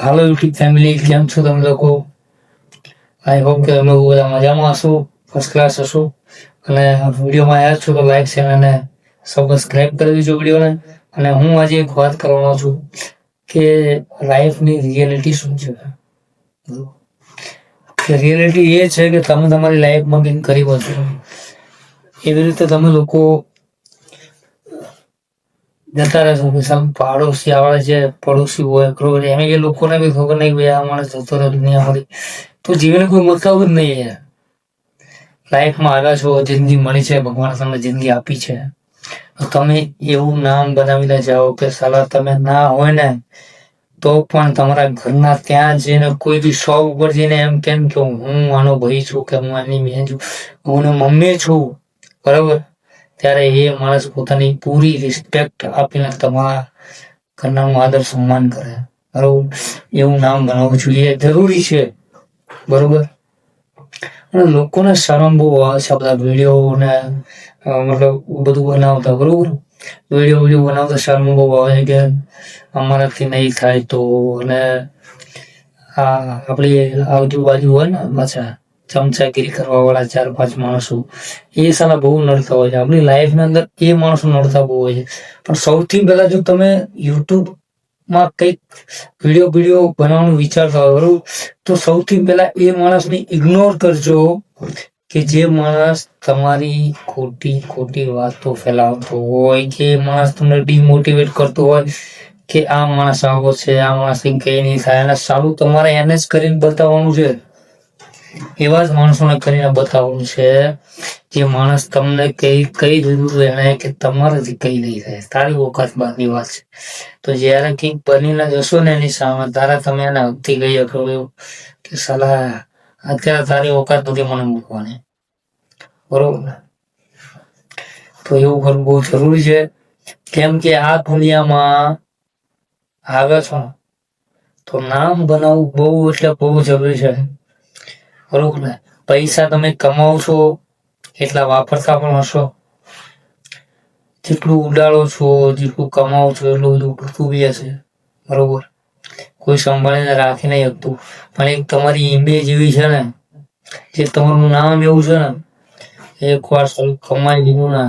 હાલો YouTube family કેમ છો તમે લોકો આઈ હોપ કે તમે બધા મજામાં હશો ફર્સ્ટ ક્લાસ હશો અને વિડીયોમાં આવ્યા છો તો લાઈક શેર અને સબસ્ક્રાઈબ કરી દેજો વિડીયોને અને હું આજે એક વાત કરવાનો છું કે લાઈફની રિયાલિટી શું છે? કે રિયાલિટી એ છે કે તમે તમારી લાઈફમાં કંઈક કરી બસો એવી રીતે તમે લોકો જતા રહે છે પાડોશી આવે છે, પડોશી હોય બરોબર એમ એ લોકોને બી ખબર નહીં ભાઈ આ માણસ જતો રહ્યો દુનિયામાંથી તો જીવન કોઈ મતલબ જ નહીં યાર. લાઈફમાં આવ્યા છો, જિંદગી મળી છે, ભગવાન તમને જિંદગી આપી છે. તમે એવું નામ બનાવીને જાઓ કે સાલા તમે ના હોય ને, તો પણ તમારા ઘરના ત્યાં જઈને કોઈ બી શોપ ઉપર જઈને એમ કેમ કે હું આનો ભાઈ છું, કે હું આની બહેન છું, હું મમ્મી છું. બરાબર? ત્યારે એ માણસ પોતાની પૂરી રિસ્પેક્ટ આપીને તમારા ઘરનાનું આદર સન્માન કરે. બરોબર? એવું નામ બનાવવું જોઈએ. જરૂરી છે. બરોબર? અને લોકોને શરમ બહુ આવે છે બધા વીડિયો ને મતલબ બધું બનાવતા. બરોબર? વીડિયો વીડિયો બનાવતા શરમ બહુ આવે છે કે અમારાથી નહીં થાય તો. અને આ આપણી આજુબાજુ હોય ને પાછા ચમચાગીરી કરવા વાળા ચાર પાંચ માણસો, એ સાલા બહુ નડતા હોય છે. આપણી લાઈફની અંદર એ માણસો નડતા બહુ હોય છે. પણ સૌથી પહેલા જો તમે યુટ્યુબમાં કંઈક વીડિયો વીડિયો બનાવવાનું વિચારતા હોય, બરોબર? તો સૌથી પહેલા એ માણસને ઇગ્નોર કરજો કે જે માણસ તમારી ખોટી ખોટી વાતો ફેલાવતો હોય, કે માણસ તમને ડિમોટિવેટ કરતો હોય કે આ માણસ આવો છે, આ માણસ કઈ નહીં થાય. અને સારું તમારે એને જ કરીને બતાવવાનું છે. એવા જ માણસોને કરીને બતાવવાનું છે જે માણસ તમને કઈ કઈ દીધું એને કે તમારાથી કઈ નહીં થાય. તારી ઓકાત બાકી વાત છે. તો જ્યારે કંઈક બનીને જશો ને એની સામે તારે તમે એને હકતી કહી શકો કે સલાહ અત્યારે તારી ઓકાત નથી મને મૂકવાની. બરોબર તો એવું કરવું બહુ જરૂરી છે. કેમ કે આ દુનિયામાં આવે છો તો નામ બનાવવું બહુ એટલે બહુ જરૂરી છે. બરોબર ને? પૈસા તમે કમાવો છો, એટલા વાપરતા પણ હશો. જેટલું ઉડાડો છો, જેટલું કમાવો છો, એટલું બધું ઉડતું બી હશે. બરોબર? કોઈ સંભાળીને રાખી નહીં શકતું પણ એક તમારી ઇમેજ એવી છે ને, જે તમારું નામ એવું છે ને એક વાર સારું કમાઈ લીધું ને,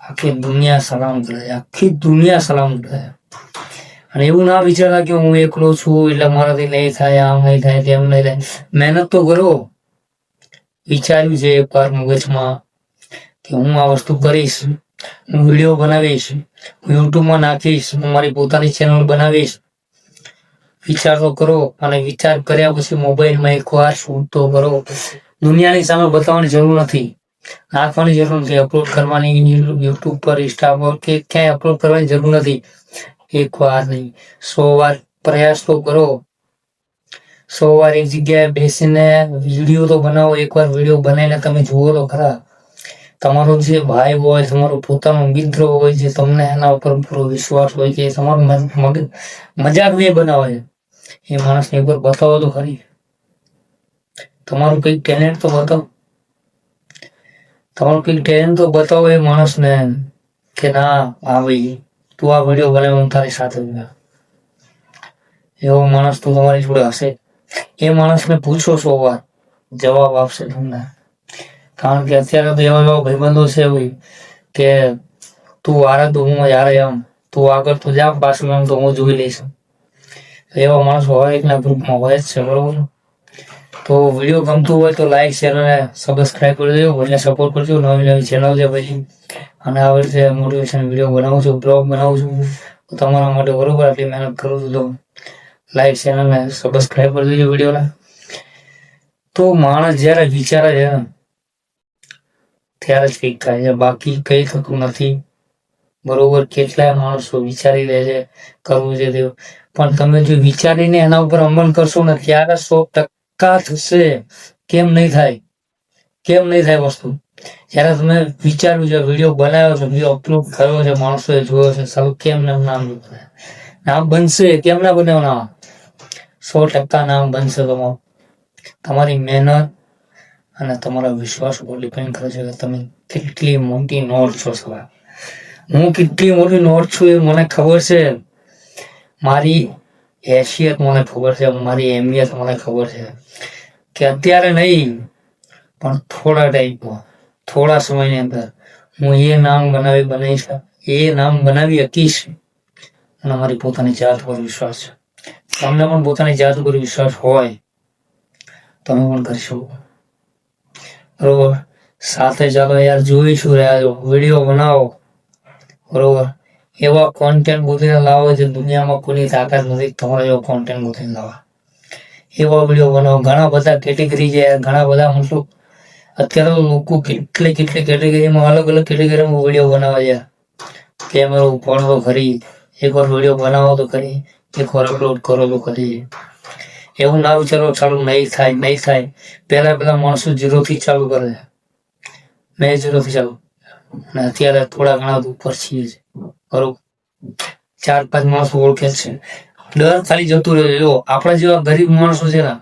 આખી દુનિયા સલામ કરે આખી દુનિયા સલામ કરે અને એવું ના વિચારતા કે હું એકલો છું, એટલે મારાથી નહીં થાય, આમ નહીં થાય, તેમ નહીં થાય. મહેનત તો કરો. વિચાર્યું છે એક વાર મગજમાં કે હું આ વસ્તુ કરીશ, હું વીડિયો બનાવીશ, હું યુટ્યુબમાં નાખીશ, હું મારી પોતાની ચેનલ બનાવીશ. વિચાર તો કરો, અને વિચાર કર્યા પછી મોબાઈલમાં એકવાર શૂટ તો કરો. દુનિયાની સામે બતાવવાની જરૂર નથી. નાખવાની જરૂર નથી. અપલોડ કરવાની યુટ્યુબ પર ઇન્સ્ટા પર, કે ક્યાંય અપલોડ કરવાની જરૂર નથી. એક વાર નહીં સો વાર પ્રયાસ તો કરો. સો વાર એક જગ્યાએ બેસીને વીડિયો તો બનાવો, એકવાર વીડિયો બનાવીને તમે જુઓ તો ખરા. તમારો જે ભાઈ હોય, તમારો પોતાનો મિત્ર હોય, જે તમને એના ઉપર પૂરો વિશ્વાસ હોય કે તમારો મગ- મગ- મજાક બી બનાવે, એ માણસને એકવાર બતાવો તો ખરી. તમારું કંઈક ટેલેન્ટ તો બતાવો. તમારું કંઈક ટેલેન્ટ તો બતાવો એ માણસને કે ના, આ ભાઈ તું આ વીડિયો બનાવ હું તારી સાથે એવો માણસ તું તમારી જોડે હશે? એ માણસને પૂછો સો વાર. જવાબ આપશે તમને. કારણ કે અત્યારે તો એવા એવા ભાઈબંધો છે ભાઈ કે તું વારે તો હું યારે એમ. તું આગળ તો જા, પાછું એમ તો હું જોઈ લઈશ. એવા માણસો એકના ગ્રુપમાં હોય જ છે, બરોબર? તો વીડિયો ગમતું હોય તો લાઈક શેર અને સબસ્ક્રાઈબ કરી દેજો મને સપોર્ટ કરજો નવી નવી ચેનલ છે પછી. અને આવી રીતે મોટિવેશન વીડિયો બનાવું છું બ્લોગ બનાવું છું. તમારા માટે બરોબર આટલી મહેનત કરું છું તો લાઈક ચેનલને સબસ્ક્રાઈબ કરી દેજો વિડીયોને તો માણસ જ્યારે વિચારે છે ત્યારે જ કંઈક થાય છે. બાકી કઈ થતું નથી. બરોબર કેટલાય માણસો વિચારી લે છે, કરવું છે તેવું. પણ તમે જો વિચારીને એના ઉપર અમલ કરશો ને, ત્યારે સો ટકા થશે. કેમ નહીં થાય? કેમ નહીં થાય વસ્તુ? જ્યારે તમે વિચાર્યું છે વીડિયો બનાવ્યો છે વીડિયો અપલોડ કર્યો છે, માણસોએ જોયો છે સૌ કેમ નામ નામ નામ બનશે, કેમ ના બને નામ? સો ટકા નામ બનશે તમારું. તમારી મહેનત અને તમારા વિશ્વાસ ઉપર ડિપેન્ડ કરે છે કે તમે કેટલી મોટી નોટ છો સવા હું કેટલી મોટી નોટ છું એ મને ખબર છે. મારી હેસિયત મને ખબર છે, મારી અહેમિયત મને ખબર છે. કે અત્યારે નહીં, પણ થોડા ટાઈમમાં થોડા સમયની અંદર હું એ નામ બનાવી બનાવીશ, એ નામ બનાવી શકીશ. અને મારી પોતાની જાત પર વિશ્વાસ છે. તમને પણ પોતાની જાત પર વિશ્વાસ હોય, તમે પણ કરી બરોબર? સાથે ચાલો યાર જોઈશું રહ્યા છો? વીડિયો બનાવો. બરોબર? એવા કોન્ટેન્ટ ગોતીને લાવો જે દુનિયામાં કોઈની તાકાત નથી, તમારે એવો કોન્ટેન્ટ ગોતીને લાવવા એવા વીડિયો બનાવો. ઘણા બધા કેટેગરી છે ઘણા બધા મતલબ અત્યારે લોકો કેટલી કેટલી કેટેગરીમાં અલગ અલગ કેટેગરીમાં વીડિયો બનાવે છે. કેમેરો ઉપાડો ખરી. એકવાર વીડિયો બનાવો તો ખરી. એકવાર અપલોડ કરો તો ખરી. એવું ના વિચારો ચાલુ નહીં થાય નહીં થાય. પહેલા પહેલા માણસો થી ચાલુ કરે છે. મેં થી ચાલુ. અને અત્યારે થોડા ઘણા ઉપર છીએ છે બરોબર ચાર, પાંચ માણસો ઓળખે છે. ડર ખાલી જતું રહે જો આપણા જેવા ગરીબ માણસો છે ને,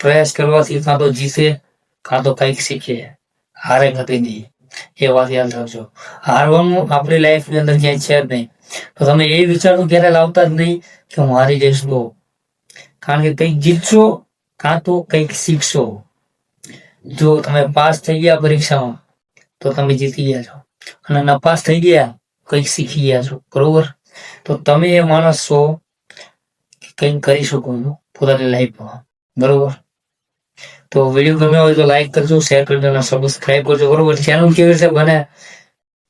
પ્રયાસ કરવાથી કાં તો જીતે કાં તો કંઈક શીખે હારે નથી નહીં એ વાત યાદ રાખજો. હારવાનું આપણી લાઈફની અંદર ક્યાંય છે જ નહીં. તો તમે એ વિચારો ક્યારે લાવતા જ નહીં કે હું હારી જઈશ તો. કારણ કે કંઈક જીતશો, કાં તો કંઈક શીખશો. જો તમે પાસ થઈ ગયા પરીક્ષામાં, તો તમે જીતી ગયા છો. અને નપાસ થઈ ગયા, કંઈક શીખી ગયા છો. બરોબર? તો તમે એ માણસ છો કંઈક કરી શકો છો પોતાની લાઈફમાં બરોબર? તો વીડિયો ગમ્યો હોય તો લાઈક કરજો શેર કરજો અને સબસ્ક્રાઈબ કરજો, બરોબર? ચેનલ કેવી રીતે બને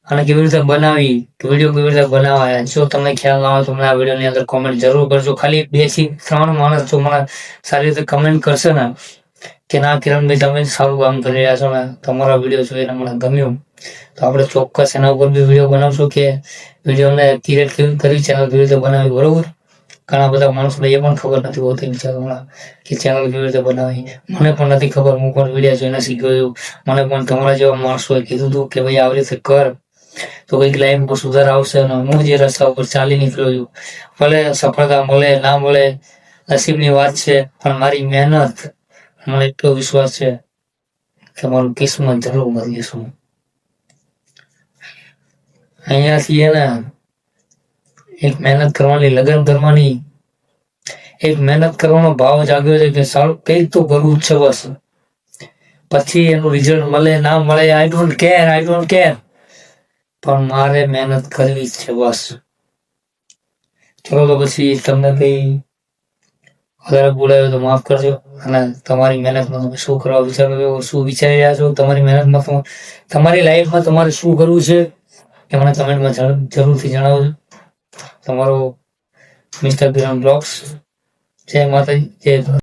અને કેવી રીતે બનાવી વીડિયો કેવી રીતે બનાવાય? જો તમને ખ્યાલ ના હોય તો મને આ વિડીયોની અંદર કોમેન્ટ જરૂર કરજો. ખાલી બેથી ત્રણ માણસ જો મને સારી રીતે કમેન્ટ કરશે ને, કે ના કિરણભાઈ, તમે સારું કામ કરી રહ્યા છો ને, તમારા વીડિયો જોઈને મને ગમ્યું. તો આપણે ચોક્કસ એના ઉપર બી વીડિયો બનાવશું કે વિડીયોને ક્રિએટ કેવી કરી ચેનલ કેવી રીતે બનાવી, બરોબર? ઘણા બધા માણસોને એ પણ ખબર નથી હોતી વિચારોમાં કે ચેનલ કેવી રીતે બનાવી. મને પણ નથી ખબર, હું પણ વીડિયો જોઈને શીખ્યો મને પણ તમારા જેવા માણસોએ કીધું હતું કે ભાઈ આવી રીતે કર. તો કંઈક લાઈન પર સુધાર આવશે અને હું જે રસ્તા ઉપર ચાલી નીકળ્યો. છું ભલે સફળતા મળે, ના મળે, નસીબની વાત છે, પણ મારી મહેનત, મને એટલો વિશ્વાસ છે કે મારું કિસ્મત જરૂર બદલીશું અહીંયાથી એને એક મહેનત કરવાની, લગન કરવાની. એક મહેનત કરવાનો ભાવ જાગ્યો છે કે સારું, કંઈક તો કરવું છે બસ. પછી એનું રિઝલ્ટ મળે, ના મળે I don't care I don't care પણ મારે મહેનત કરવી છે બસ. ચલો તો પછી તમને કઈ વધારે બોલાયો તો માફ કરજો. અને તમારી મહેનતમાં તમે શું કરવા વિચારો છો, શું વિચારી રહ્યા છો, તમારી મહેનતમાં તમે તમારી લાઈફમાં તમારે શું કરવું છે, એ મને કમેન્ટમાં જરૂરથી જણાવજો. તમારો મિસ્ટર કિરણ બ્લોગ્સ. જય માતાજી જય